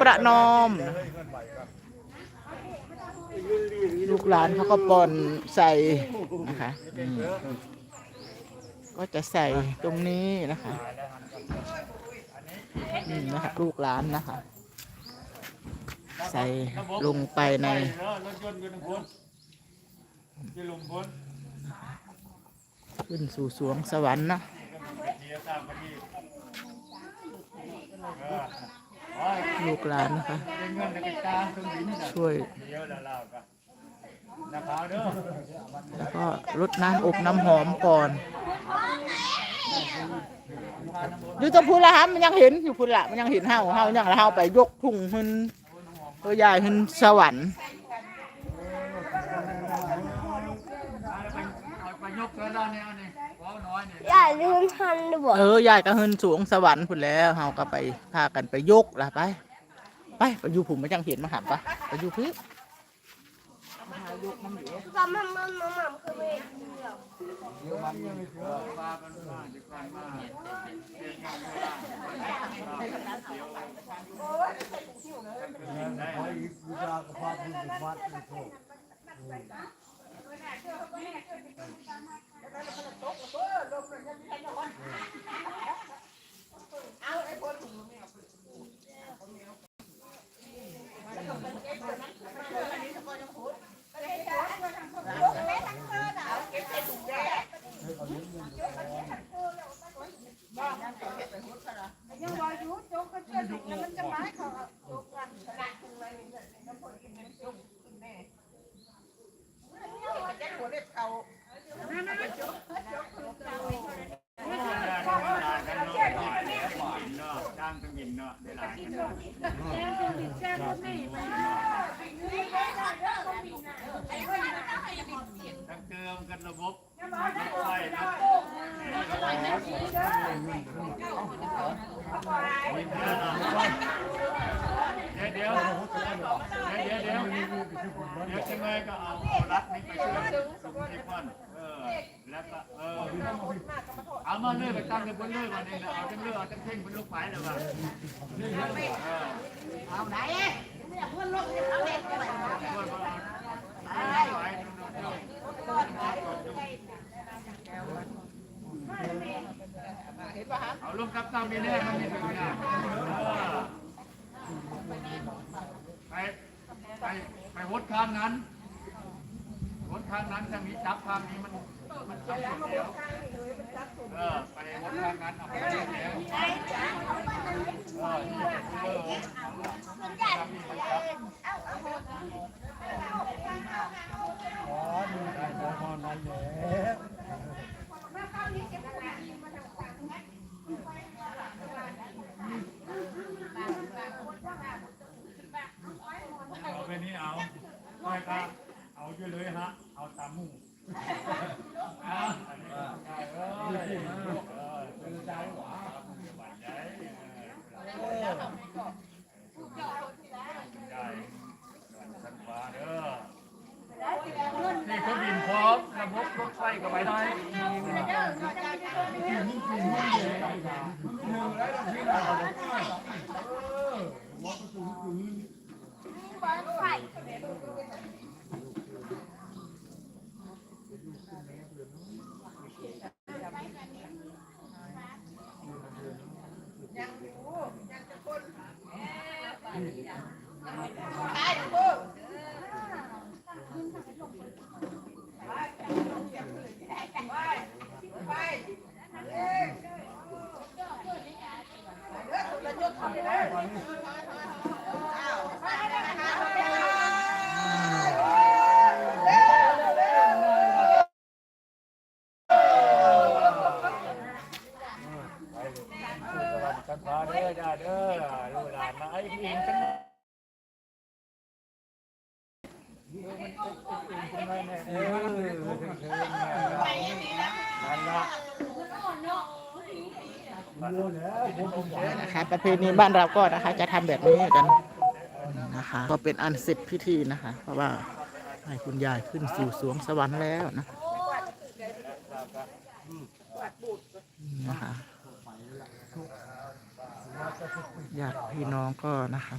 ประนอม ลูกหลานเขาก็ปอนใส่นะคะก็จะใส่ตรงนี้นะคะนี่นะคะลูกหลานนะคะ ใส่ลงไปในขึ้นสู่สวงสวรรค์นะ ลูกหลานนะคะเป็นเงินในกระจางตรงนี้นะช่วยเดียวแล้วเราก็นะครับเด้อแล้วก็รดน้ำอบน้ำหอมก่อนอยู่ตรงพูนละฮะมันยังเห็นอยู่พูนละมันยังเห็นเฮาเฮายังละเฮาไปยกทุ่งขึ้นตัวยายขึ้นสวรรค์เอาไปยกเธอด้านนี้อันนี้ว้าวน้อยนี่อย่าลืมทันด้วยเออยายก็ขึ้นสูงสวรรค์พุ่นแล้วเฮาก็ไปพากันไปยกละไป ไปอยู่ผมมันยังเห็นมาหามปะไปอยู่พี่ตอนมันมันมันมันคือไม่เดียว จ้างต้องบินเนาะเวลากันเนาะทั้งเติม กันระบบรถไฟนะเดี๋ยวเดี๋ยวเดี๋ยวเดี๋ยวเดี๋ยวจะไงก็เอารัดนี้ไปช่วยให้ก่อนเออแล้วก็เออเอามาเลื่อยไปตั้งกันบนเลื่อยมาเนี่ยเอาจังเลื่อยเอาจังเพ่งบนลูกไฟเลยว่ะเอาไหนเนี่ยเพื่อนลูกเนี่ยเอา ป่ะฮะเอาลูกกับตามมีแน่มันมีถึงนะไปไปไปหดข้างนั้นหดข้างนั้นจะมีจับข้างนี้มันมันจับสุดเดียวเออไปหดข้างนั้นเอาไปเดียงแล้วเออนี่เออจับนี่ไปจับ เอาไป นี่เอาไม่ก็เอาอยู่เลยฮะ เอาตามหมูอะได้เอ้ยเออใจหวาหวานใจได้สันฟ้าเด้อนี่เขาบินพร้อมระบบรถไฟก็ไปได้ สันฟ้าเด้อจ้าเด้อลูกหลา นมาไอ้เองจังเออนั่นละนะคะประเพณีบ้านเราก็นะคะจะทำแบบนี้กันนะคะ ก็เป็นอันเสร็จพิธีนะคะ เพราะว่าให้คุณยายขึ้นสู่สวงสวรรค์แล้วนะนะคะญาติพี่น้องก็นะคะ